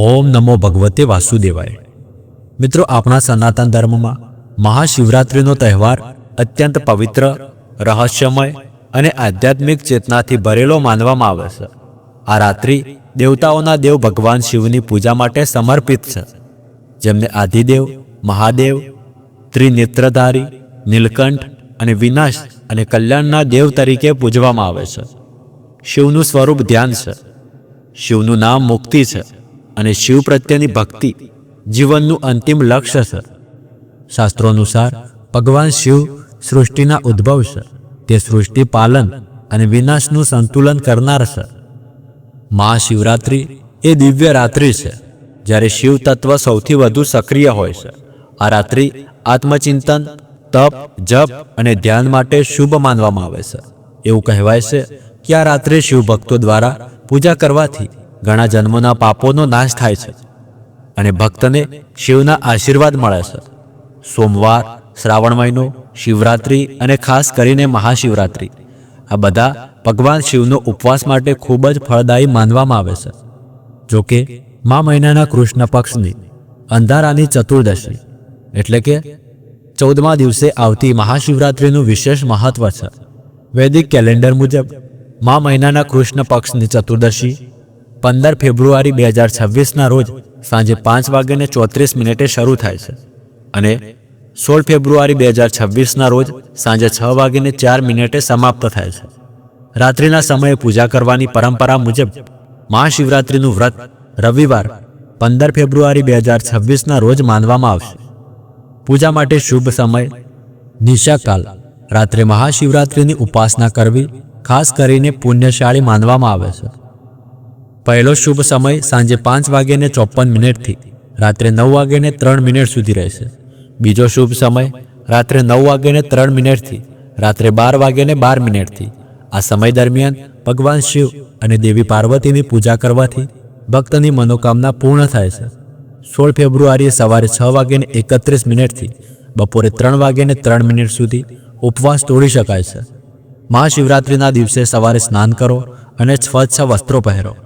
ઓમ નમો ભગવતે વાસુદેવાય. મિત્રો, આપણા સનાતન ધર્મમાં મહાશિવરાત્રિનો તહેવાર અત્યંત પવિત્ર, રહસ્યમય અને આધ્યાત્મિક ચેતનાથી ભરેલો માનવામાં આવે છે. આ રાત્રિ દેવતાઓના દેવ ભગવાન શિવની પૂજા માટે સમર્પિત છે. જેમને આદિદેવ, મહાદેવ, ત્રિનેત્રધારી, નીલકંઠ અને વિનાશ અને કલ્યાણના દેવ તરીકે પૂજવામાં આવે છે. શિવનું સ્વરૂપ ધ્યાન છે. શિવનું નામ મુક્તિ છે. અને શિવ પ્રત્યેની ભક્તિ જીવનનું અંતિમ લક્ષ્ય છે. શાસ્ત્રો અનુસાર ભગવાન શિવ સૃષ્ટિના ઉદ્ભવ છે. તે સૃષ્ટિ પાલન અને વિનાશનું સંતુલન કરનાર છે. મહાશિવરાત્રિ એ દિવ્ય રાત્રિ છે, જ્યારે શિવ તત્વ સૌથી વધુ સક્રિય હોય છે. આ રાત્રિ આત્મચિંતન, તપ, જપ અને ધ્યાન માટે શુભ માનવામાં આવે છે. એવું કહેવાય છે કે આ રાત્રે શિવ ભક્તો દ્વારા પૂજા કરવાથી ઘણા જન્મોના પાપોનો નાશ થાય છે અને ભક્તને શિવના આશીર્વાદ મળે છે. સોમવાર, શ્રાવણ મહિનો, શિવરાત્રિ અને ખાસ કરીને મહાશિવરાત્રિ. આ બધા ભગવાન શિવનો ઉપવાસ માટે ખૂબ જ ફળદાયી માનવામાં આવે છે. જોકે, મા મહિનાના કૃષ્ણ પક્ષની અંધારાની ચતુર્દશી એટલે કે ચૌદમા દિવસે આવતી મહાશિવરાત્રિનું વિશેષ મહત્વ છે. વૈદિક કેલેન્ડર મુજબ, મા મહિનાના કૃષ્ણ પક્ષની ચતુર્દશી પંદર ફેબ્રુઆરી બે હજાર છવ્વીસના રોજ સાંજે પાંચ વાગ્યાને ચોત્રીસ મિનિટે શરૂ થાય છે અને સોળ ફેબ્રુઆરી બે હજાર છવ્વીસના રોજ સાંજે છ વાગ્યાને ચાર મિનિટે સમાપ્ત થાય છે. રાત્રિના સમયે પૂજા કરવાની પરંપરા મુજબ મહાશિવરાત્રિનું વ્રત રવિવાર પંદર ફેબ્રુઆરી બે હજાર છવ્વીસના રોજ માનવામાં આવશે. પૂજા માટે શુભ સમય, નિશાકાલ, રાત્રે મહાશિવરાત્રિની ઉપાસના કરવી, ખાસ કરીને પુણ્યશાળી માનવામાં આવે છે. પહેલો શુભ સમય સાંજે પાંચ વાગ્યાને ચોપન મિનિટથી રાત્રે નવ વાગ્યાને ત્રણ મિનિટ સુધી રહેશે. બીજો શુભ સમય, રાત્રે નવ વાગ્યાને ત્રણ મિનિટથી રાત્રે બાર વાગ્યાને બાર મિનિટથી આ સમય દરમિયાન ભગવાન શિવ અને દેવી પાર્વતીની પૂજા કરવાથી ભક્તની મનોકામના પૂર્ણ થાય છે. સોળ ફેબ્રુઆરીએ સવારે છ વાગ્યાને એકત્રીસ મિનિટથી બપોરે ત્રણ વાગ્યાને ત્રણ મિનિટ સુધી ઉપવાસ તોડી શકાય છે. મહાશિવરાત્રિના દિવસે સવારે સ્નાન કરો અને સ્વચ્છ વસ્ત્રો પહેરો.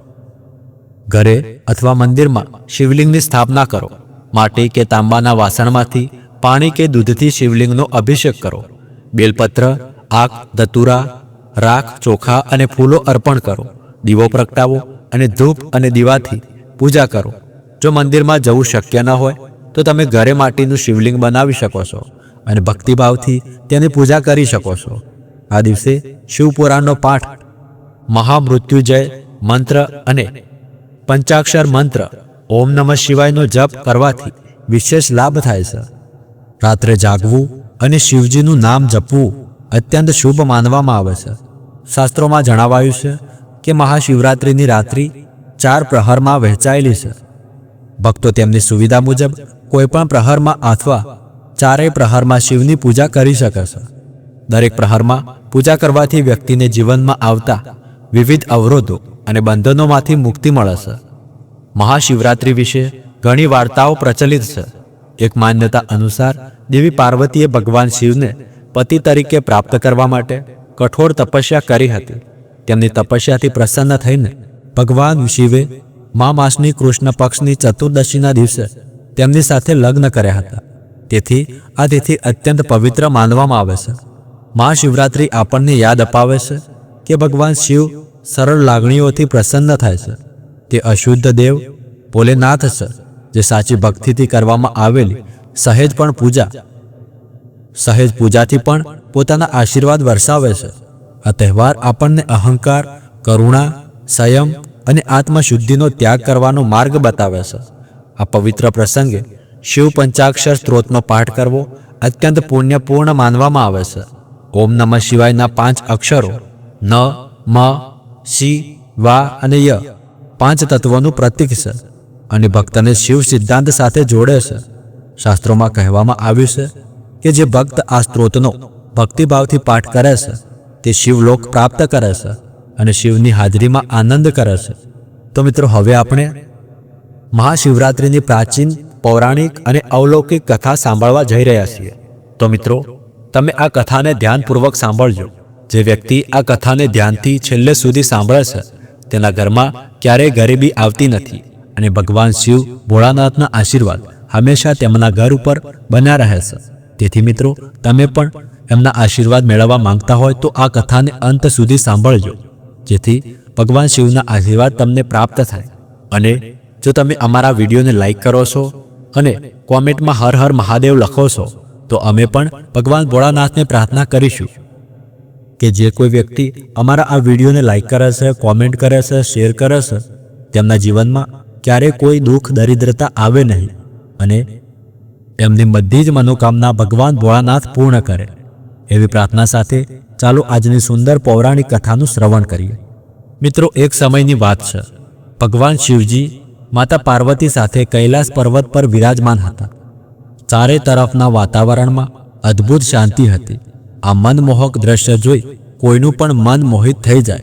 ઘરે અથવા મંદિરમાં શિવલિંગની સ્થાપના કરો. માટી કે તાંબાના વાસણમાંથી પાણી કે દૂધથી શિવલિંગનો અભિષેક કરો. બેલપત્ર આક દતુરા રાખ, ચોખા અને ફૂલો અર્પણ કરો. દીવો પ્રગટાવો અને ધૂપ અને દીવાથી પૂજા કરો. જો મંદિરમાં જવું શક્ય ન હોય, તો તમે ઘરે માટીનું શિવલિંગ બનાવી શકો છો અને ભક્તિભાવથી તેની પૂજા કરી શકો છો. આ દિવસે શિવપુરાણનો પાઠ મહામૃત્યુજય મંત્ર અને પંચાક્ષર મંત્ર, ઓમ નમઃ શિવાયનો જપ કરવાથી વિશેષ લાભ થાય છે. રાત્રે જાગવું અને શિવજીનું નામ જપવું અત્યંત શુભ માનવામાં આવે છે. શાસ્ત્રોમાં જણાવાયું છે કે મહાશિવરાત્રિની રાત્રિ ચાર પ્રહરમાં વહેંચાયેલી છે. ભક્તો તેમની સુવિધા મુજબ કોઈપણ પ્રહરમાં અથવા ચારેય પ્રહરમાં શિવની પૂજા કરી શકે છે. દરેક પ્રહરમાં પૂજા કરવાથી વ્યક્તિને જીવનમાં આવતા વિવિધ અવરોધો અને બંધનોમાંથી મુક્તિ મળે છે મહાશિવરાત્રિ વિશે ઘણી વાર્તાઓ પ્રચલિત છે. એક માન્યતા અનુસાર, દેવી પાર્વતીએ ભગવાન શિવને પતિ તરીકે પ્રાપ્ત કરવા માટે કઠોર તપસ્યા કરી હતી. તેમની તપસ્યાથી પ્રસન્ન થઈને ભગવાન શિવે મા માસની કૃષ્ણ પક્ષની ચતુર્દશીના દિવસે તેમની સાથે લગ્ન કર્યા હતા. તેથી આ તિથિ અત્યંત પવિત્ર માનવામાં આવે છે. મહાશિવરાત્રિ આપણને યાદ અપાવે છે કે ભગવાન શિવ સરળ લાગણીઓથી પ્રસન્ન થાય છે. તે અશુદ્ધ દેવ, ભોલેનાથ છે, જે સાચી ભક્તિથી કરવામાં આવેલી સહેજ પણ પૂજા, સહેજ પૂજાથી પણ પોતાના આશીર્વાદ વરસાવે છે. આ તહેવાર આપણને અહંકાર, કરુણા, સંયમ અને આત્મશુદ્ધિનો ત્યાગ કરવાનો માર્ગ બતાવે છે. આ પવિત્ર પ્રસંગે શિવ પંચાક્ષર સ્ત્રોતનો પાઠ કરવો અત્યંત પુણ્યપૂર્ણ માનવામાં આવે છે. ઓમ નમઃ શિવાયના પાંચ અક્ષરો, ન, મ શિ, વા અને ય પાંચ તત્વોનું પ્રતીક છે અને ભક્તને શિવ સિદ્ધાંત સાથે જોડે છે. શાસ્ત્રોમાં કહેવામાં આવ્યું છે કે જે ભક્ત આ સ્ત્રોતનો ભક્તિભાવથી પાઠ કરે છે, તે શિવલોક પ્રાપ્ત કરે છે અને શિવની હાજરીમાં આનંદ કરે છે. તો મિત્રો, હવે આપણે મહાશિવરાત્રિની પ્રાચીન, પૌરાણિક અને અવલૌકિક કથા સાંભળવા જઈ રહ્યા છીએ. તો મિત્રો, તમે આ કથાને ધ્યાનપૂર્વક સાંભળજો. જે વ્યક્તિ આ કથાને ધ્યાનથી છેલ્લે સુધી સાંભળે છે, તેના ઘરમાં ક્યારેય ગરીબી આવતી નથી અને ભગવાન શિવ ભોળાનાથના આશીર્વાદ હંમેશા તેમના ઘર ઉપર બન્યા રહે છે. તેથી મિત્રો, તમે પણ એમના આશીર્વાદ મેળવવા માંગતા હોય તો આ કથાને અંત સુધી સાંભળજો, જેથી ભગવાન શિવના આશીર્વાદ તમને પ્રાપ્ત થાય. અને જો તમે અમારા વિડીયોને લાઈક કરો છો અને કોમેન્ટમાં હર હર મહાદેવ લખો છો, તો અમે પણ ભગવાન ભોળાનાથને પ્રાર્થના કરીશું. કે જે કોઈ વ્યક્તિ અમારા આ વિડીયોને લાઇક કરે છે કોમેન્ટ કરે છે શેર કરે છે, તેમના જીવનમાં ક્યારેય કોઈ દુઃખ, દરિદ્રતા આવે નહીં અને તેમની બધી જ મનોકામના ભગવાન ભોળાનાથ પૂર્ણ કરે. એવી પ્રાર્થના સાથે ચાલો આજની સુંદર પૌરાણિક કથાનું શ્રવણ કરીએ. મિત્રો, એક સમયની વાત છે. ભગવાન શિવજી માતા પાર્વતી સાથે કૈલાસ પર્વત પર વિરાજમાન હતા. ચારે તરફના વાતાવરણમાં અદ્ભુત શાંતિ હતી. આ મનમોહક દ્રશ્ય જોઈ કોઈનું પણ મન મોહિત થઈ જાય.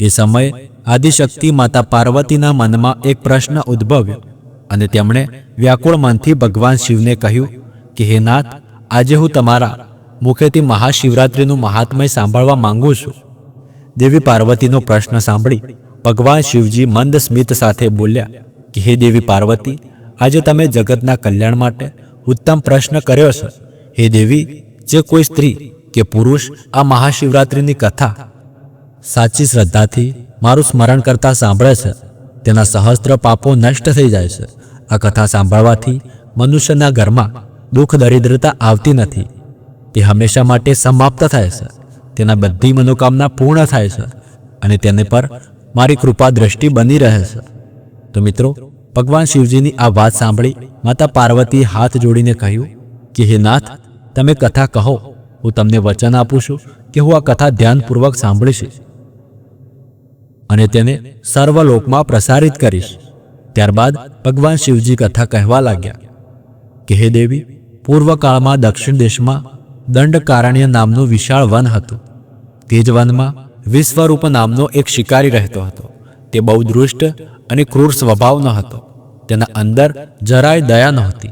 એ સમયે આદિશક્તિ માતા પાર્વતીના મનમાં એક પ્રશ્ન ઉદ્ભવ્યો અને તેમણે વ્યાકુળ મનથી ભગવાન શિવને કહ્યું કે, હે નાથ, આજે હું તમારા મુખેથી મહાશિવરાત્રિનું મહાત્મય સાંભળવા માંગુ છું. દેવી પાર્વતીનો પ્રશ્ન સાંભળી ભગવાન શિવજી મંદ સ્મિત સાથે બોલ્યા કે, હે દેવી પાર્વતી, આજે તમે જગતના કલ્યાણ માટે ઉત્તમ પ્રશ્ન કર્યો છે. હે દેવી, જે કોઈ સ્ત્રી કે પુરુષ આ મહાશિવરાત્રિની કથા સાચી શ્રદ્ધાથી મારું સ્મરણ કરતા સાંભળે છે. તેના સહસ્ત્ર પાપો નષ્ટ થઈ જાય છે. આ કથા સાંભળવાથી મનુષ્યના ઘરમાં દુઃખ દરિદ્રતા આવતી નથી. તે હંમેશા માટે સમાપ્ત થાય છે. તેના બધી મનોકામના પૂર્ણ થાય છે અને તેને પર મારી કૃપા દ્રષ્ટિ બની રહે છે. તો મિત્રો, ભગવાન શિવજીની આ વાત સાંભળી માતા પાર્વતીએ હાથ જોડીને કહ્યું કે, હે નાથ, તમે કથા કહો. હું તમને વચન આપું છું કે હું આ કથા ધ્યાનપૂર્વક સાંભળીશ અને તેને સર્વલોકમાં પ્રસારિત કરીશ. ત્યારબાદ ભગવાન શિવજી કથા કહેવા લાગ્યા કે, હે દેવી, પૂર્વકાળમાં દક્ષિણ દેશમાં દંડકારણ્ય નામનું વિશાળ વન હતું. તે જ વનમાં વિશ્વરૂપ નામનો એક શિકારી રહેતો હતો. તે બહુ દૃષ્ટ અને ક્રૂર સ્વભાવનો હતો. તેના અંદર જરાય દયા નહોતી.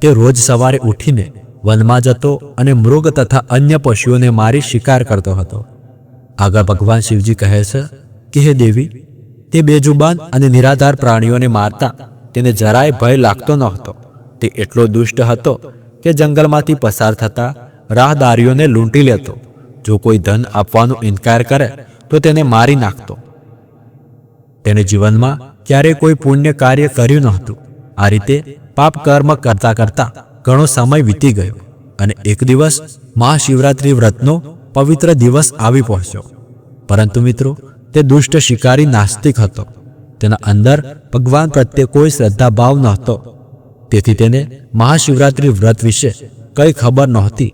તે રોજ સવારે ઉઠીને વનમાં જતો અને મૃગ તથા અન્ય પશુઓને મારી શિકાર કરતો હતો. આગળ ભગવાન શિવજી કહે છે કે, હે દેવી, તે બેજુબાન અને નિરાધાર પ્રાણીઓને મારતા તેને જરાય ભય લાગતો ન હતો. તે એટલો દુષ્ટ હતો કે જંગલમાંથી પસાર થતા રાહદારીઓને લૂંટી લેતો. જો કોઈ ધન આપવાનો ઇનકાર કરે, તો તેને મારી નાખતો. તેને જીવનમાં ક્યારેય કોઈ પુણ્ય કાર્ય કર્યું નહોતું. આ રીતે પાપ કર્મ કરતા કરતા ઘણો સમય વીતી ગયો અને એક દિવસ મહાશિવરાત્રિ વ્રતનો પવિત્ર દિવસ આવી પહોંચ્યો. પરંતુ મિત્રો, તે દુષ્ટ શિકારી નાસ્તિક હતો. તેના અંદર ભગવાન પ્રત્યે કોઈ શ્રદ્ધા ભાવ નહોતો. તેથી તેને મહાશિવરાત્રિ વ્રત વિશે કંઈ ખબર નહોતી.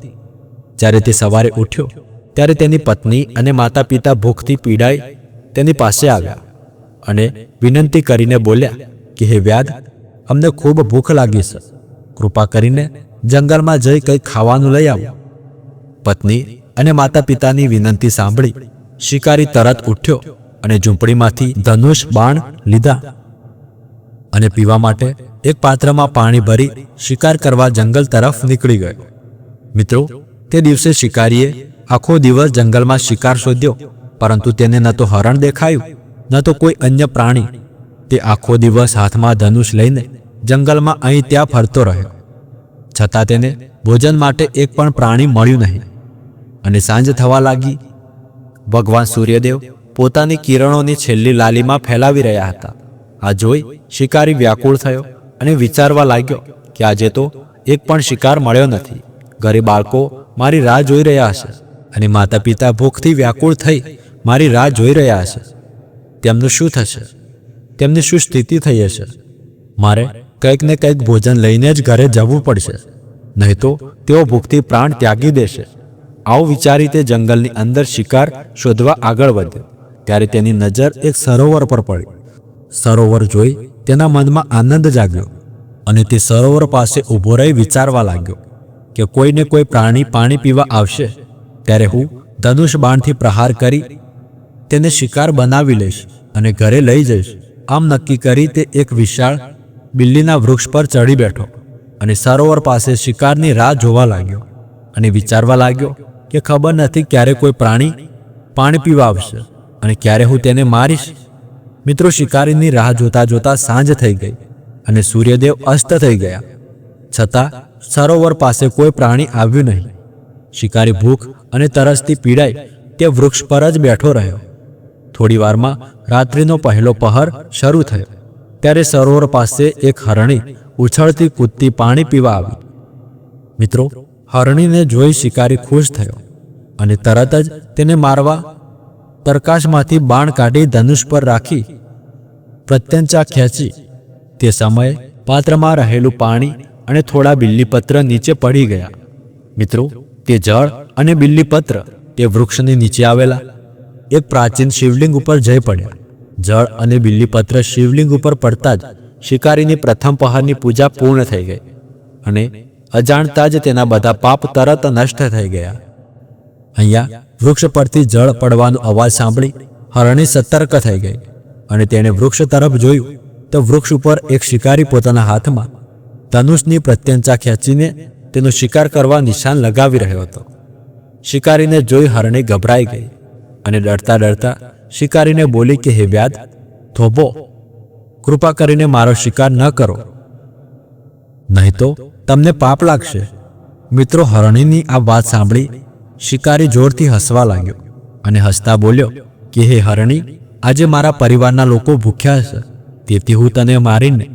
જ્યારે તે સવારે ઉઠ્યો, ત્યારે તેની પત્ની અને માતા પિતા ભૂખથી પીડાઈ તેની પાસે આવ્યા અને વિનંતી કરીને બોલ્યા કે, હે વ્યાધ અમને ખૂબ ભૂખ લાગી છે. કૃપા કરીને જંગલમાં જઈ કંઈ ખાવાનું લઈ આવો. પત્ની અને માતા પિતાની વિનંતી સાંભળી શિકારી તરત ઉઠ્યો અને ઝૂંપડીમાંથી ધનુષ બાણ લીધા અને પીવા માટે એક પાત્રમાં પાણી ભરી શિકાર કરવા જંગલ તરફ નીકળી ગયો. મિત્રો, તે દિવસે શિકારીએ આખો દિવસ જંગલમાં શિકાર શોધ્યો, પરંતુ તેને ન તો હરણ દેખાયું, ન તો કોઈ અન્ય પ્રાણી. તે આખો દિવસ હાથમાં ધનુષ લઈને જંગલમાં અહીં ત્યાં ફરતો રહ્યો. છતાં તેને ભોજન માટે એક પણ પ્રાણી મળ્યું નહીં. અને સાંજ થવા લાગી. ભગવાન સૂર્યદેવ પોતાની કિરણોની છેલ્લી લાલીમાં ફેલાવી રહ્યા હતા. આ જોઈ શિકારી વ્યાકુળ થયો અને વિચારવા લાગ્યો કે આજે તો એક પણ શિકાર મળ્યો નથી. ઘરે બાળકો મારી રાહ જોઈ રહ્યા હશે અને માતા પિતા ભૂખથી વ્યાકુળ થઈ મારી રાહ જોઈ રહ્યા હશે. તેમનું શું થશે? તેમની શું સ્થિતિ થઈ હશે? મારે કંઈક ને કંઈક ભોજન લઈને જ ઘરે જવું પડશે. નહીં તો તેઓ ભૂખથી પ્રાણ ત્યાગી દેશે. આવું વિચારી તે જંગલની અંદર શિકાર શોધવા આગળ વધ્યો. ત્યારે તેની નજર એક સરોવર પર પડી. સરોવર જોઈ તેના મનમાં આનંદ જાગ્યો અને તે સરોવર પાસે ઊભો રહી વિચારવા લાગ્યો કે કોઈને કોઈ પ્રાણી પાણી પીવા આવશે. ત્યારે હું ધનુષ બાણથી પ્રહાર કરી તેને શિકાર બનાવી લઈશ અને ઘરે લઈ જઈશ. આમ નક્કી કરી તે એક વિશાળ બિલ્લીના વૃક્ષ પર ચડી બેઠો અને સરોવર પાસે શિકારની રાહ જોવા લાગ્યો અને વિચારવા લાગ્યો કે ખબર નથી ક્યારે કોઈ પ્રાણી પાણી પીવા આવશે અને ક્યારે હું તેને મારીશ. મિત્રો, શિકારીની રાહ જોતા જોતા સાંજ થઈ ગઈ અને સૂર્યદેવ અસ્ત થઈ ગયા. છતાં સરોવર પાસે કોઈ પ્રાણી આવ્યું નહીં. શિકારી ભૂખ અને તરસથી પીડાઈ તે વૃક્ષ પર જ બેઠો રહ્યો. થોડી વારમાં રાત્રિનો પહેલો પહર શરૂ થયો. ત્યારે સરોવર પાસે એક હરણી ઉછળતી કૂદતી પાણી પીવા આવી. મિત્રો, હરણીને જોઈ શિકારી ખુશ થયો અને તરત જ તેને મારવા તરકાશમાંથી બાણ કાઢી ધનુષ પર રાખી પ્રત્યંચા ખેંચી. તે સમયે પાત્રમાં રહેલું પાણી અને થોડા બિલ્લીપત્ર નીચે પડી ગયા. મિત્રો, તે જળ અને બિલ્લીપત્ર તે વૃક્ષની નીચે આવેલા એક પ્રાચીન શિવલિંગ ઉપર જઈ પડ્યા. જળ અને બિલ્લીપત્ર શિવલિંગ ઉપર પડતા જ શિકારીની પ્રથમ પહારની પૂજા પૂર્ણ થઈ ગઈ અને અજાણતા જ તેના બધા પાપ તરત નષ્ટ થઈ ગયા. અહીંયા વૃક્ષ પરથી જળ પડવાનો અવાજ સાંભળી હરણી સતર્ક થઈ ગઈ અને તેણે વૃક્ષ તરફ જોયું તો વૃક્ષ ઉપર એક શિકારી પોતાના હાથમાં ધનુષની પ્રત્યંચા ખેંચીને તેનો શિકાર કરવા નિશાન લગાવી રહ્યો હતો. શિકારીને જોઈ હરણી ગભરાઈ ગઈ અને ડરતા ડરતા શિકારીને બોલી કે, હે વ્યાદ, થોભો, કૃપા કરીને મારો શિકાર ન કરો. નહીં તો તમને પાપ લાગશે. મિત્રો હરણીની આ વાત સાંભળી શિકારી જોરથી હસવા લાગ્યો અને હસતા બોલ્યો કે, હે હરણી, આજે મારા પરિવારના લોકો ભૂખ્યા છે તેથી હું તને મારીને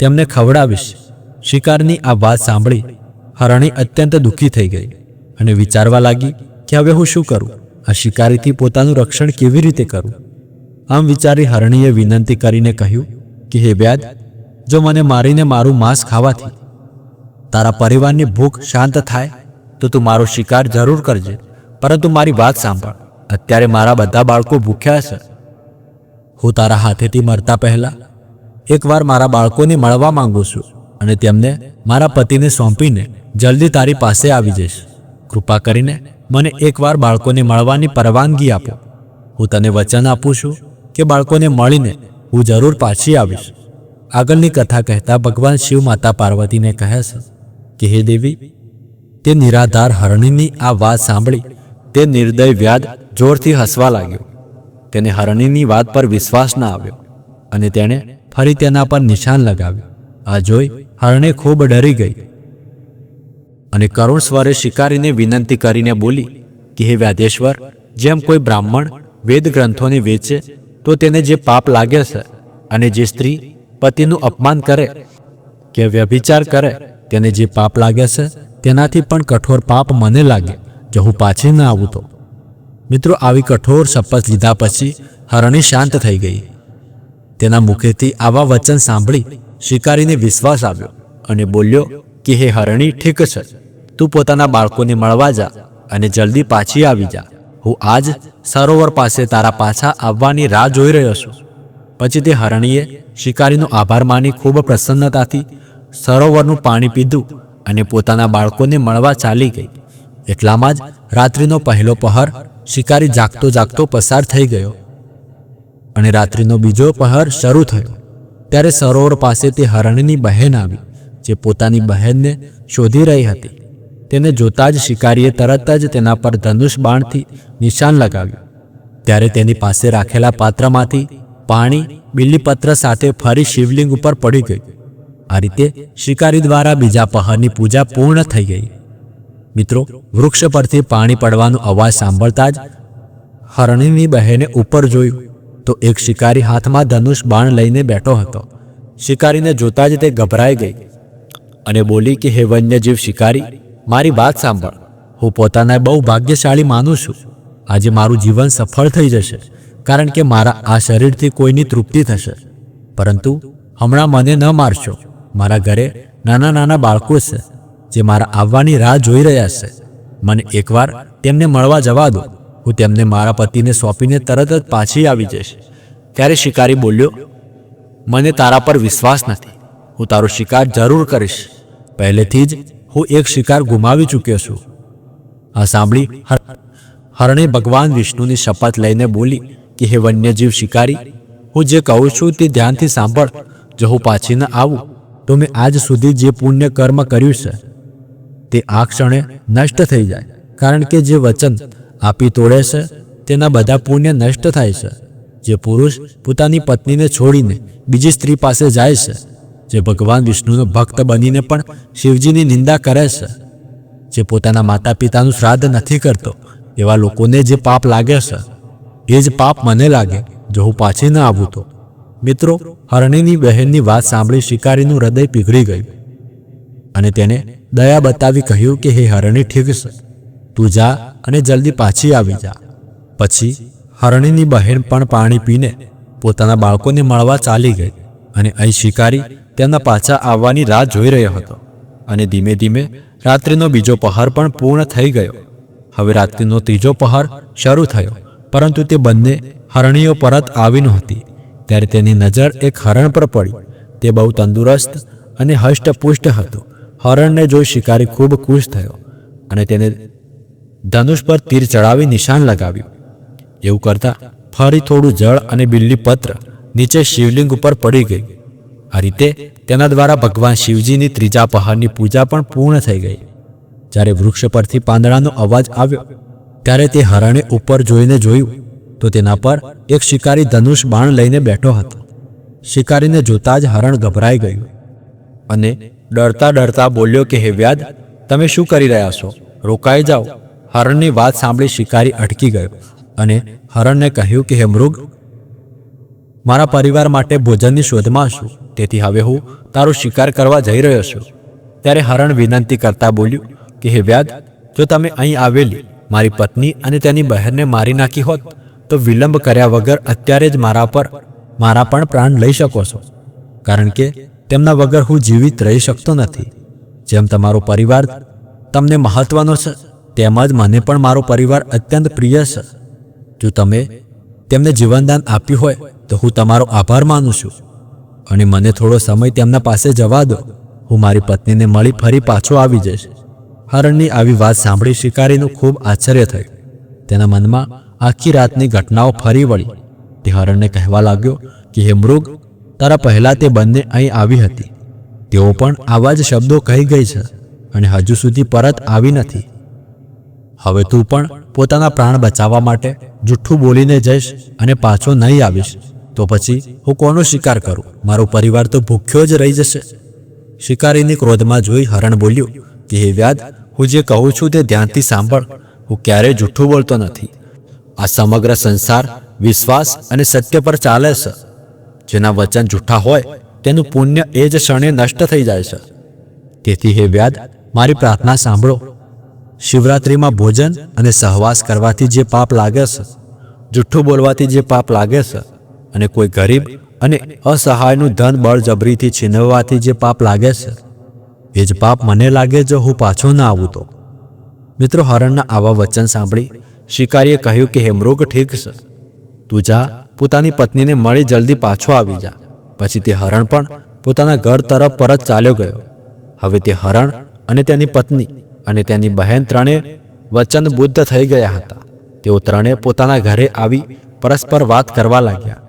તેમને ખવડાવીશ. શિકારની આ વાત સાંભળી હરણી અત્યંત દુઃખી થઈ ગઈ અને વિચારવા લાગી કે, હવે હું શું કરું? આ શિકારીથી પોતાનું રક્ષણ કેવી રીતે કરું? આમ વિચારી હરણીએ વિનંતી કરીને કહ્યું, કે હે વ્યાજ, જો મને મારીને મારું માંસ ખાવાથી તારા પરિવારની ભૂખ શાંત થાય, તો તું મારો શિકાર જરૂર કરજે. પરંતુ મારી વાત સાંભળ. અત્યારે મારા બધા બાળકો ભૂખ્યા છે હું તારા હાથેથી મરતા પહેલા એકવાર મારા બાળકોને મળવા માંગુ છું અને તેમને મારા પતિને સોંપીને જલ્દી તારી પાસે આવી જઈશ. કૃપા કરીને મને એકવાર બાળકોને મળવાની પરવાનગી આપો. હું તને વચન આપું છું કે બાળકોને મળીને હું જરૂર પાછી આવીશ. આગળની કથા કહેતા ભગવાન શિવ માતા પાર્વતીને કહે છે કે, હે દેવી, તે નિરાધાર હરણીની આ વાત સાંભળી તે નિર્દય વ્યાદ જોરથી હસવા લાગ્યો. તેને હરણીની વાત પર વિશ્વાસ ના આવ્યો અને તેણે ફરી તેના પર નિશાન લગાવ્યું. આ જોઈ હરણે ખૂબ ડરી ગઈ. અને કરુણ સ્વરે શિકારીને વિનંતી કરીને બોલી, કે હે વ્યાધેશ્વર, જેમ કોઈ બ્રાહ્મણ વેદ ગ્રંથોને વેચે, તો તેને જે પાપ લાગે છે અને જે સ્ત્રી પતિનું અપમાન કરે કે વ્યભિચાર કરે, તેને જે પાપ લાગે છે, તેનાથી પણ કઠોર પાપ મને લાગે, જો હું પાછી ન આવું તો. મિત્રો, આવી કઠોર શપથ લીધા પછી હરણી શાંત થઈ ગઈ. તેના મુખેથી આવા વચન સાંભળી શિકારીને વિશ્વાસ આવ્યો અને બોલ્યો, કે હે હરણી, ઠીક છે. તું પોતાના બાળકોને મળવા જા અને જલ્દી પાછી આવી જા. હું આજ સરોવર પાસે તારા પાછા આવવાની રાહ જોઈ રહ્યો છું. પછી તે હરણીએ શિકારીનો આભાર માની ખૂબ પ્રસન્નતાથી સરોવરનું પાણી પીધું અને પોતાના બાળકોને મળવા ચાલી ગઈ. એટલામાં જ રાત્રિનો પહેલો પહર શિકારી જાગતો જાગતો પસાર થઈ ગયો અને રાત્રિનો બીજો પહર શરૂ થયો. ત્યારે સરોવર પાસે તે હરણની બહેન આવી, જે પોતાની બહેનને શોધી રહી હતી. તેને જોતા જ શિકારીએ તરત જ તેના પર ધનુષ બાણથી નિશાન લગાવ્યું. ત્યારે તેની પાસે રાખેલા પાત્રમાંથી પાણી, બિલીપત્ર સાથે ફરી શિવલિંગ ઉપર પડી ગયું. આ રીતે શિકારી દ્વારા બીજા પહરની પૂજા પૂર્ણ થઈ ગઈ. મિત્રો, વૃક્ષ પરથી પાણી પડવાનો અવાજ સાંભળતા જ હરણીની બહેને ઉપર જોયું તો એક શિકારી હાથમાં ધનુષ બાણ લઈને બેઠો હતો. શિકારીને જોતા જ તે ગભરાઈ ગઈ અને બોલી કે, હે વન્યજીવ શિકારી મારી વાત સાંભળ. હું પોતાને બહુ ભાગ્યશાળી માનું છું. આજે મારું જીવન સફળ થઈ જશે, કારણ કે મારા આ શરીરથી કોઈની તૃપ્તિ થશે. પરંતુ હમણાં મને ન મારશો. મારા ઘરે નાના નાના બાળકો છે, જે મારા આવવાની રાહ જોઈ રહ્યા છે. મને એકવાર તેમને મળવા જવા દો. હું તેમને મારા પતિને સોંપીને તરત જ પાછી આવી જઈશ. ત્યારે શિકારી બોલ્યો, મને તારા પર વિશ્વાસ નથી. હું તારો શિકાર જરૂર કરીશ. પહેલેથી જ હું એક શિકાર ગુમાવી ચૂક્યો છું. આ સાંભળી હરણે ભગવાન વિષ્ણુની શપથ લઈને બોલી કે હે વન્યજીવ શિકારી, હું જે કહું છું તે ધ્યાનથી સાંભળ. જો હું પાછી ન આવું, તો મેં આજ સુધી જે પુણ્ય કર્મ કર્યું છે, તે આ ક્ષણે નષ્ટ થઈ જાય. કારણ કે જે વચન આપી તોડે છે, તેના બધા પુણ્ય નષ્ટ થાય છે. જે પુરુષ પોતાની પત્નીને છોડીને બીજી સ્ત્રી પાસે જાય છે જે ભગવાન વિષ્ણુનો ભક્ત બનીને પણ શિવજીની નિંદા કરે છે, જે પોતાના માતા પિતાનું શ્રાદ્ધ નથી કરતો, એવા લોકોને જે પાપ લાગે છે, એ જ પાપ મને લાગે, જો હું પાછી ન આવું તો. મિત્રો, હરણીની બહેનની વાત સાંભળી શિકારીનું હૃદય પીઘળી ગયું અને તેને દયા બતાવી કહ્યું કે, હે હરણી, ઠીક છે. તું જા અને જલ્દી પાછી આવી જા. પછી હરણીની બહેન પણ પાણી પીને પોતાના બાળકોને મળવા ચાલી ગઈ અને અહીં શિકારી તેમના પાછા આવવાની રાહ જોઈ રહ્યો હતો અને ધીમે ધીમે રાત્રિનો બીજો પહાર પણ પૂર્ણ થઈ ગયો. હવે રાત્રિનો ત્રીજો પહાર શરૂ થયો, પરંતુ તે બંને હરણીઓ પરત આવી નહોતી. ત્યારે તેની નજર એક હરણ પર પડી. તે બહુ તંદુરસ્ત અને હષ્ટપુષ્ટ હતું. હરણને જોઈ શિકારી ખૂબ ખુશ થયો અને તેને ધનુષ પર તીર ચડાવી નિશાન લગાવ્યું. એવું કરતા ફરી થોડું જળ અને બિલ્લી પત્ર નીચે શિવલિંગ ઉપર પડી ગઈ આ રીતે તેના દ્વારા ભગવાન શિવજીની ત્રીજા પહાડની પૂજા પણ પૂર્ણ થઈ ગઈ. જ્યારે વૃક્ષ પરથી પાંદડાનો અવાજ આવ્યો, ત્યારે તે હરણે ઉપર જોઈને જોયું તો તેના પર એક શિકારી ધનુષ બાણ લઈને બેઠો હતો. શિકારીને જોતા જ હરણ ગભરાઈ ગયું અને ડરતા ડરતા બોલ્યો કે, હે વ્યાદ, તમે શું કરી રહ્યા છો? રોકાઈ જાઓ. હરણની વાત સાંભળી શિકારી અટકી ગયો અને હરણને કહ્યું કે, હે મૃગ મારા પરિવાર માટે ભોજનની શોધમાં છું. તેથી હવે હું તારો શિકાર કરવા જઈ રહ્યો છું. ત્યારે હરણ વિનંતી કરતા બોલ્યું, કે હે વ્યાજ જો તમે અહીં આવેલી મારી પત્ની અને તેની બહેનને મારી નાખી હોત, તો વિલંબ કર્યા વગર અત્યારે જ મારા પર મારા પણ પ્રાણ લઈ શકો છો. કારણ કે તેમના વગર હું જીવિત રહી શકતો નથી. જેમ તમારો પરિવાર તમને મહત્વનો છે, તેમ જ મને પણ મારો પરિવાર અત્યંત પ્રિય છે. જો તમે તેમને જીવનદાન આપ્યું હોય તો હું તમારો આભાર માનું છું. અને મને થોડો સમય તેમના પાસે જવા દો. હું મારી પત્નીને મળી ફરી પાછો આવી જઈશ. હરણની આવી વાત સાંભળી શિકારીનું ખૂબ આશ્ચર્ય થયું. તેના મનમાં આખી રાતની ઘટનાઓ ફરી વળી. તે હરણને કહેવા લાગ્યો કે, હે મૃગ, તારા પહેલાં તે બંને અહીં આવી હતી. તેઓ પણ આવા જ શબ્દો કહી ગઈ છે અને હજુ સુધી પરત આવી નથી. હવે તું પણ પોતાના પ્રાણ બચાવવા માટે જુઠ્ઠું બોલીને જઈશ અને પાછો નહીં આવીશ. તો પછી હું કોનો શિકાર કરું? મારો પરિવાર તો ભૂખ્યો જ રહી જશે. શિકારીની ક્રોધમાં જોઈ હરણ બોલ્યું, કે હે વ્યાદ, હું જે કહું છું તે ધ્યાનથી સાંભળ. હું ક્યારેય જુઠ્ઠું બોલતો નથી. આ સમગ્ર સંસાર વિશ્વાસ અને સત્ય પર ચાલે છે. જેના વચન જૂઠા હોય, તેનું પુણ્ય એ જ ક્ષણે નષ્ટ થઈ જાય છે. તેથી હે વ્યાદ, મારી પ્રાર્થના સાંભળો. શિવરાત્રિમાં ભોજન અને સહવાસ કરવાથી જે પાપ લાગે છે જુઠ્ઠું બોલવાથી જે પાપ લાગે છે અને કોઈ ગરીબ અને અસહાયનું ધન બળજબરીથી છીનવવાથી જે પાપ લાગે છે, એ જ પાપ મને લાગે જો હું પાછો ના આવું તો. મિત્રો, હરણના આવા વચન સાંભળી શિકારીએ કહ્યું કે, હે મૃગ, ઠીક છે. તું જા, પોતાની પત્નીને મળી જલ્દી પાછો આવી જા. પછી તે હરણ પણ પોતાના ઘર તરફ પરત ચાલ્યો ગયો. હવે તે હરણ અને તેની પત્ની અને તેની બહેન ત્રણે વચન બુદ્ધ થઈ ગયા હતા. તેઓ ત્રણે પોતાના ઘરે આવી પરસ્પર વાત કરવા લાગ્યા.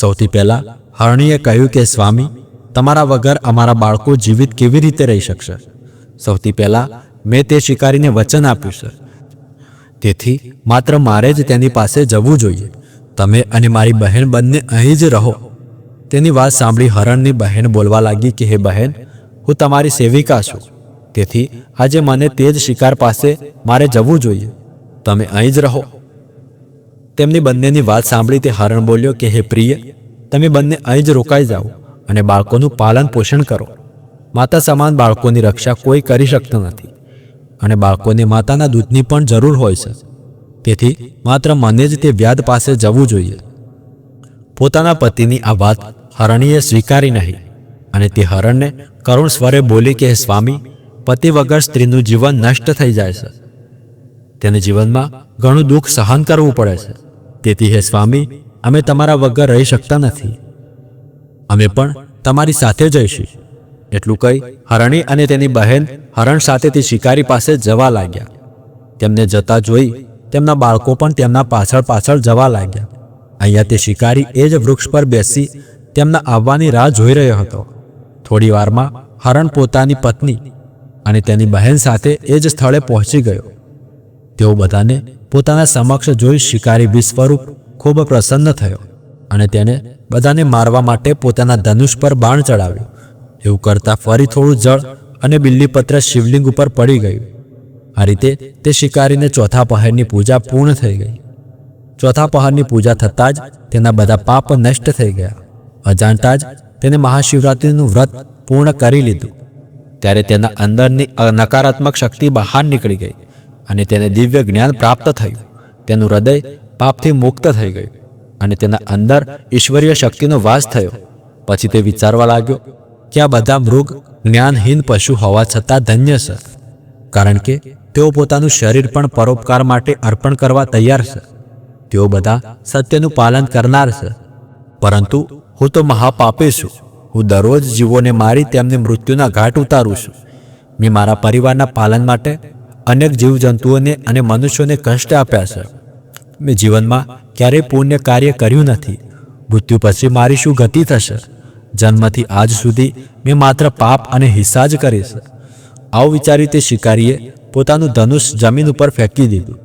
સૌથી પહેલા હરણીએ કહ્યું કે, સ્વામી, તમારા વગર અમારા બાળકો જીવિત કેવી રીતે રહી શકશે? સૌથી પહેલાં મેં તે શિકારીને વચન આપ્યું છે તેથી માત્ર મારે જ તેની પાસે જવું જોઈએ. તમે અને મારી બહેન બંને અહીં જ રહો. તેની વાત સાંભળી હરણની બહેન બોલવા લાગી કે, હે બહેન, હું તમારી સેવિકા છું. તેથી આજે મને તે જ શિકાર પાસે મારે જવું જોઈએ. તમે અહીં જ રહો. તેમની બંનેની વાત સાંભળી તે હરણ બોલ્યો કે, હે પ્રિય, તમે બંને અહીં જ રોકાઈ જાઓ અને બાળકોનું પાલન પોષણ કરો. માતા સમાન બાળકોની રક્ષા કોઈ કરી શકતો નથી અને બાળકોને માતાના દૂધની પણ જરૂર હોય છે. તેથી માત્ર મને જ તે વ્યાધ પાસે જવું જોઈએ. પોતાના પતિની આ વાત હરણીએ સ્વીકારી નહીં અને તે હરણને કરુણ સ્વરે બોલી કે, "હે સ્વામી, પતિ વગર સ્ત્રીનું જીવન નષ્ટ થઈ જાય છે. તેને જીવનમાં ઘણું દુઃખ સહન કરવું પડે છે. તેથી હે સ્વામી, અમે તમારા વગર રહી શકતા નથી. અમે પણ તમારી સાથે જઈશું. એટલું કહી હરણી અને તેની બહેન હરણ સાથે તે શિકારી પાસે જવા લાગ્યા. તેમને જતા જોઈ તેમના બાળકો પણ તેમના પાછળ પાછળ જવા લાગ્યા. અહીંયા તે શિકારી એ જ વૃક્ષ પર બેસી તેમના આવવાની રાહ જોઈ રહ્યો હતો. થોડી વારમાં હરણ પોતાની પત્ની અને તેની બહેન સાથે એ જ સ્થળે પહોંચી ગયો. તેઓ બધાને પોતાના સમક્ષ જોઈ શિકારી વિસ્વરૂપ ખૂબ પ્રસન્ન થયો અને તેને બધાને મારવા માટે પોતાના ધનુષ પર બાણ ચડાવ્યું. એવું કરતાં ફરી થોડું જળ અને બિલ્લીપત્ર શિવલિંગ ઉપર પડી ગયું. આ રીતે તે શિકારીને ચોથા પહાડની પૂજા પૂર્ણ થઈ ગઈ. ચોથા પહાડની પૂજા થતાં જ તેના બધા પાપ નષ્ટ થઈ ગયા. અજાણતા જ તેને મહાશિવરાત્રિનું વ્રત પૂર્ણ કરી લીધું. ત્યારે તેના અંદરની નકારાત્મક શક્તિ બહાર નીકળી ગઈ. અને તેને દિવ્ય જ્ઞાન પ્રાપ્ત થયું. તેનું હૃદય પાપથી મુક્ત થઈ ગયું અને તેના અંદર ઈશ્વરીય શક્તિનો વાસ થયો. પછી તે વિચારવા લાગ્યો કે આ બધા મૃગ જ્ઞાનહીન પશુ હોવા છતાં ધન્ય છે? કારણ કે તેઓ પોતાનું શરીર પણ પરોપકાર માટે અર્પણ કરવા તૈયાર છે. તેઓ બધા સત્યનું પાલન કરનાર છે. પરંતુ હું તો મહાપાપી છું. હું દરરોજ જીવોને મારી તેમને મૃત્યુના ઘાટ ઉતારું છું. મેં મારા પરિવારના પાલન માટે અનેક જીવજંતુઓને અને મનુષ્યોને કષ્ટ આપ્યા છે મેં જીવનમાં ક્યારેય પુણ્ય કાર્ય કર્યું નથી. મૃત્યુ પછી મારી શું ગતિ થશે? જન્મથી આજ સુધી મેં માત્ર પાપ અને હિસ્સા જ કરી છે આવું વિચારી તે શિકારીએ પોતાનું ધનુષ જમીન ઉપર ફેંકી દીધું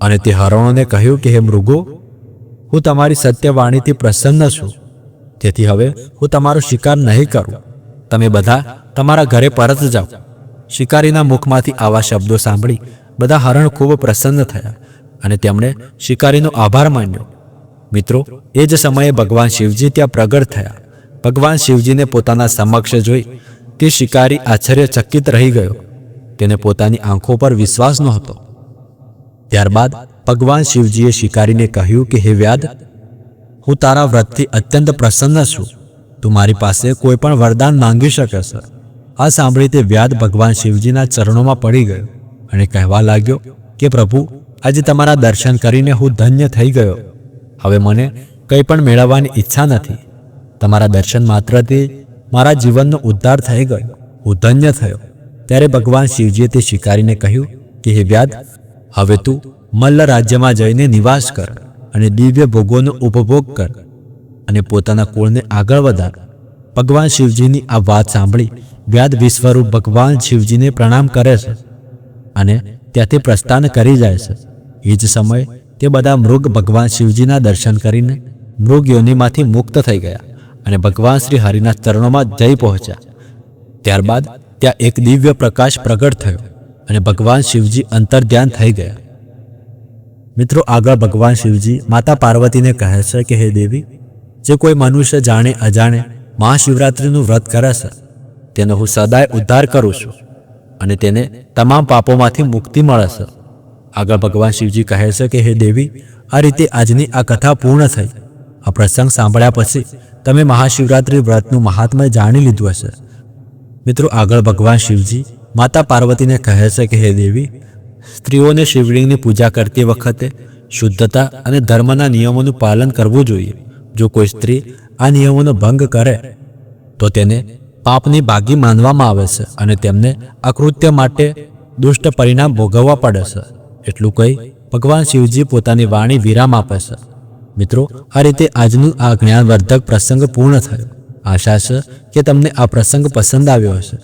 અને તે હરણોને કહ્યું કે, હે મૃગો, હું તમારી સત્યવાણીથી પ્રસન્ન છું. તેથી હવે હું તમારો શિકાર નહીં કરું. તમે બધા તમારા ઘરે પરત જાઓ. શિકારીના મુખમાંથી આવા શબ્દો સાંભળી બધા હરણ ખૂબ પ્રસન્ન થયા અને તેમણે શિકારીનો આભાર માન્યો. મિત્રો, એ જ સમયે ભગવાન શિવજી ત્યાં પ્રગટ થયા. ભગવાન શિવજીને પોતાના સમક્ષ જોઈ તે શિકારી આશ્ચર્યચકિત રહી ગયો. તેને પોતાની આંખો પર વિશ્વાસ નહોતો. ત્યારબાદ ભગવાન શિવજીએ શિકારીને કહ્યું કે, હે વ્યાદ, હું તારા વ્રતથી અત્યંત પ્રસન્ન છું. તું મારી પાસે કોઈ પણ વરદાન માંગી શકે છે. આ સાંભળી તે વ્યાદ ભગવાન શિવજીના ચરણોમાં પડી ગયો અને કહેવા લાગ્યો કે પ્રભુ, આજે તમારા દર્શન કરીને હું ધન્ય થઈ ગયો. હવે મને કંઈ પણ મેળવવાની ઈચ્છા નથી. તમારા દર્શન માત્રથી મારા જીવનનો ઉદ્ધાર થઈ ગયો. હું ધન્ય થયો. ત્યારે ભગવાન શિવજીએ તે શિકારીને કહ્યું કે, હે વ્યાદ, હવે તું મલ્લ રાજ્યમાં જઈને નિવાસ કર અને દિવ્ય ભોગોનો ઉપભોગ કર અને પોતાના કુળને આગળ વધાર. ભગવાન શિવજીની આ વાત સાંભળી વ્યાદ વિશ્વરૂપ ભગવાન શિવજીને પ્રણામ કરે છે અને ત્યાંથી પ્રસ્થાન કરી જાય છે. એ જ સમયે તે બધા મૃગ ભગવાન શિવજીના દર્શન કરીને મૃગ યોનિમાંથી મુક્ત થઈ ગયા અને ભગવાન શ્રી હરિના ચરણોમાં જઈ પહોંચ્યા. ત્યારબાદ ત્યાં એક દિવ્ય પ્રકાશ પ્રગટ થયો અને ભગવાન શિવજી અંતર ધ્યાન થઈ ગયા. મિત્રો, આગળ ભગવાન શિવજી માતા પાર્વતીને કહે છે કે, હે દેવી, જે કોઈ મનુષ્ય જાણે અજાણે મહાશિવરાત્રિનું વ્રત કરે છે તેનો હું સદાય ઉદ્ધાર કરું છું અને તેને તમામ પાપોમાંથી મુક્તિ મળે છે આગળ ભગવાન શિવજી કહે છે કે, હે દેવી, આ રીતે આજની આ કથા પૂર્ણ થઈ. આ પ્રસંગ સાંભળ્યા પછી તમે મહાશિવરાત્રિ વ્રતનું મહાત્મ્ય જાણી લીધું હશે. મિત્રો, આગળ ભગવાન શિવજી માતા પાર્વતીને કહે છે કે, હે દેવી, સ્ત્રીઓને શિવલિંગની પૂજા કરતી વખતે શુદ્ધતા અને ધર્મના નિયમોનું પાલન કરવું જોઈએ. જો કોઈ સ્ત્રી આ નિયમોનો ભંગ કરે, તો તેને પાપની ભાગી માનવામાં આવે છે અને તેમને અકૃત્ય માટે દુષ્ટ પરિણામ ભોગવવા પડે છે. એટલું કહી ભગવાન શિવજી પોતાની વાણી વિરામ આપે છે. મિત્રો, આ રીતે આજનું આ જ્ઞાનવર્ધક પ્રસંગ પૂર્ણ થયો. આશા છે કે તમને આ પ્રસંગ પસંદ આવ્યો હશે.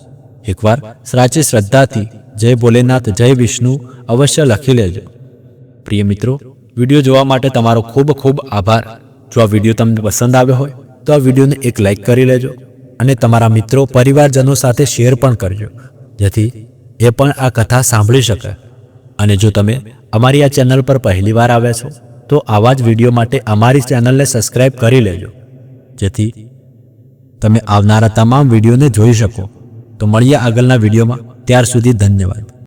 એકવાર સાચી શ્રદ્ધાથી જય ભોલેનાથ, જય વિષ્ણુ અવશ્ય લખી લેજો. પ્રિય મિત્રો, વીડિયો જોવા માટે તમારો ખૂબ ખૂબ આભાર. જો આ વીડિયો તમને પસંદ આવ્યો હોય, તો આ વિડીયોને એક લાઈક કરી લેજો અને તમારા મિત્રો, પરિવારજનો સાથે શેર પણ કરજો, જેથી એ પણ આ કથા સાંભળી શકે. અને જો તમે અમારી આ ચેનલ પર પહેલીવાર આવ્યા છો, તો આવા જ વીડિયો માટે અમારી ચેનલને સબસ્ક્રાઇબ કરી લેજો, જેથી તમે આવનારા તમામ વિડીયોને જોઈ શકો. તો મળીએ આગળના વિડીયોમાં. ત્યાર સુધી ધન્યવાદ.